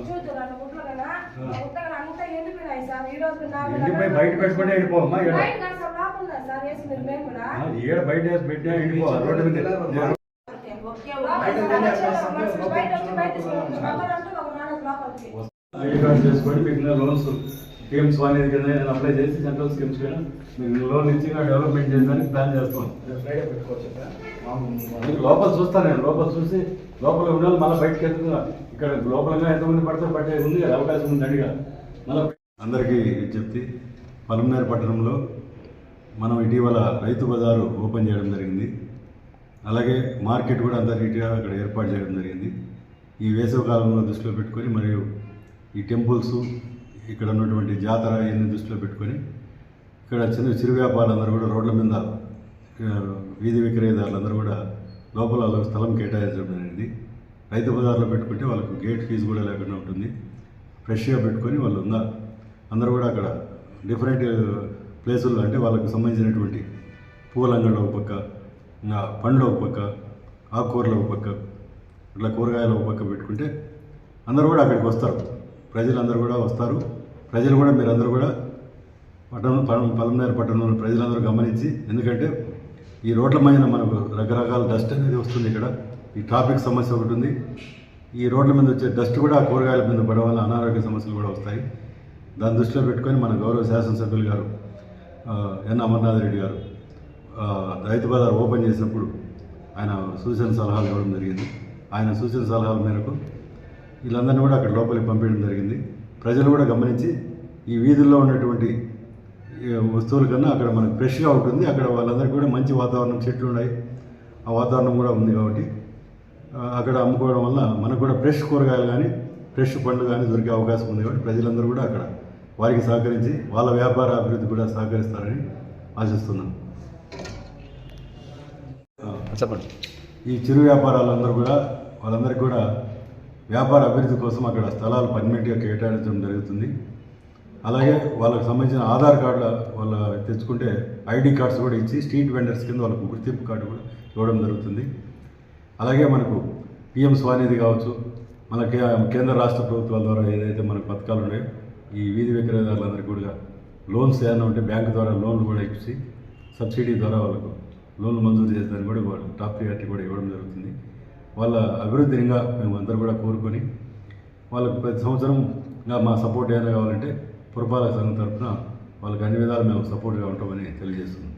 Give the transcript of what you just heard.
చూద్దాం అన్న గుడ్లు కదా. గుట్టగా అంతా ఎండిపోయినాయి సార్. ఈ రోజు ఎండిపోయి బయట పెట్టుకుంటే వెళ్ళిపోమ్మా ఈడ. బయట కాదు సార్ లోపల సార్ వేసి మీరు మేము కూడా. ఆ, ఈడ బయట వేసి పెట్టినా ఎండిపోవాలి రోడ్డు మీద. లోపల సార్, వచ్చి- వచ్చి బయట వచ్చి బయట తీసుకుంటాం. ఒకరంటూ ఒక నాలుగు లోపలికి. ఐడి కార్డు చేసుకొని మీకు లోన్స్ స్కీమ్స్ అనేది కింద నేను అప్లై చేసి సెంట్రల్ స్కీమ్స్ కింద మీకు లోన్ ఇచ్చి డెవలప్మెంట్ చేయడానికి ప్లాన్ చేస్తాం ఫ్రైడే పెట్టుకోవచ్చు మీకు లోపల చూస్తాను నేను లోపల చూసి లోపల ఉండాలి మళ్ళీ బయటకు ఎత్తుగా ఇక్కడ లోపలగా ఎంతమంది పడితే పట్టే ఉంది కదా అవకాశం ఉంది అడిగా. మళ్ళీ అందరికీ చెప్తే పలమనేరు పట్టణంలో మనం ఇటీవల రైతు బజారు ఓపెన్ చేయడం జరిగింది. అలాగే మార్కెట్ కూడా అంత నీట్గా అక్కడ ఏర్పాటు చేయడం జరిగింది. ఈ వేసవి కాలంలో దృష్టిలో పెట్టుకొని మరియు ఈ టెంపుల్స్ ఇక్కడ ఉన్నటువంటి జాతర ఇవన్నీ దృష్టిలో పెట్టుకొని ఇక్కడ చిన్న చిరు వ్యాపారులందరూ కూడా రోడ్ల మీద వీధి విక్రయదారులందరూ కూడా లోపల వాళ్ళకి స్థలం కేటాయించడం అనేది రైతు బజార్లో పెట్టుకుంటే వాళ్ళకు గేట్ ఫీజు కూడా లేకుండా ఉంటుంది. ఫ్రెష్గా పెట్టుకొని వాళ్ళు ఉన్న అందరూ కూడా అక్కడ డిఫరెంట్ ప్లేసుల్లో అంటే వాళ్ళకు సంబంధించినటువంటి పూల ఒక పక్క ఇంకా పండ్లు ఒక పక్క ఆకుకూరలు ఒక పక్క ఇట్లా కూరగాయలు ఒక పక్క పెట్టుకుంటే అందరూ కూడా అక్కడికి వస్తారు. ప్రజలందరూ కూడా వస్తారు. ప్రజలు కూడా మీరందరూ కూడా పట్టణం పలం- పలమనేరు పట్టణంలో ప్రజలందరూ గమనించి ఎందుకంటే ఈ రోడ్ల మీద మనకు రకరకాల డస్ట్ అనేది వస్తుంది ఇక్కడ. ఈ ట్రాఫిక్ సమస్య ఒకటి ఉంది. ఈ రోడ్ల మీద వచ్చే డస్ట్ కూడా కూరగాయల మీద పడడం వల్ల అనారోగ్య సమస్యలు కూడా వస్తాయి. దాన్ని దృష్టిలో పెట్టుకొని మన గౌరవ శాసనసభ్యులు గారు ఎన్ అమర్నాథ్ రెడ్డి గారు రైతు బజార్ ఓపెన్ చేసినప్పుడు ఆయన సూచన సలహాలు ఇవ్వడం జరిగింది. ఆయన సూచన సలహాల మేరకు వీళ్ళందరినీ కూడా అక్కడ లోపలికి పంపించడం జరిగింది. ప్రజలు కూడా గమనించి ఈ వీధుల్లో ఉన్నటువంటి వస్తువుల కన్నా అక్కడ మనకు ఫ్రెష్గా ఉంటుంది. అక్కడ వాళ్ళందరికీ కూడా మంచి వాతావరణం చెట్లు ఉన్నాయి. ఆ వాతావరణం కూడా ఉంది కాబట్టి అక్కడ అమ్ముకోవడం వల్ల మనకు కూడా ఫ్రెష్ కూరగాయలు కానీ ఫ్రెష్ పండ్లు కానీ దొరికే అవకాశం ఉంది కాబట్టి ప్రజలందరూ కూడా అక్కడ వారికి సహకరించి వాళ్ళ వ్యాపార అభివృద్ధి కూడా సహకరిస్తారని ఆశిస్తున్నాను చెప్పండి. ఈ చిరు వ్యాపారాలందరూ కూడా వాళ్ళందరికీ కూడా వ్యాపార అభివృద్ధి కోసం అక్కడ స్థలాలు పర్మనెంట్గా కేటాయించడం జరుగుతుంది. అలాగే వాళ్ళకి సంబంధించిన ఆధార్ కార్డుల వాళ్ళ తెచ్చుకుంటే ఐడి కార్డ్స్ కూడా ఇచ్చి స్ట్రీట్ వెండర్స్ కింద వాళ్ళకు గుర్తింపు కార్డు కూడా ఇవ్వడం జరుగుతుంది. అలాగే మనకు పిఎం స్వానిధి కావచ్చు మన కేంద్ర రాష్ట్ర ప్రభుత్వాల ద్వారా ఏదైతే మనకు పథకాలు ఉన్నాయో ఈ వీధి విక్రయదారులందరికీ కూడా లోన్స్ ఏమైనా ఉంటే బ్యాంకు ద్వారా లోన్లు కూడా ఇచ్చి సబ్సిడీ ద్వారా వాళ్ళకు లోన్లు మంజూరు చేసేదాన్ని కూడా వాళ్ళు టాప్ ప్రియారిటీ కూడా ఇవ్వడం జరుగుతుంది. వాళ్ళ అభివృద్ధినిగా మేము అందరూ కూడా కోరుకొని వాళ్ళకు ప్రతి సంవత్సరం ఇంకా మా సపోర్ట్ ఏదైనా కావాలంటే పురపాలక సంఘం తరఫున వాళ్ళకి అన్ని విధాలు మేము సపోర్ట్గా ఉంటామని తెలియజేస్తున్నాం.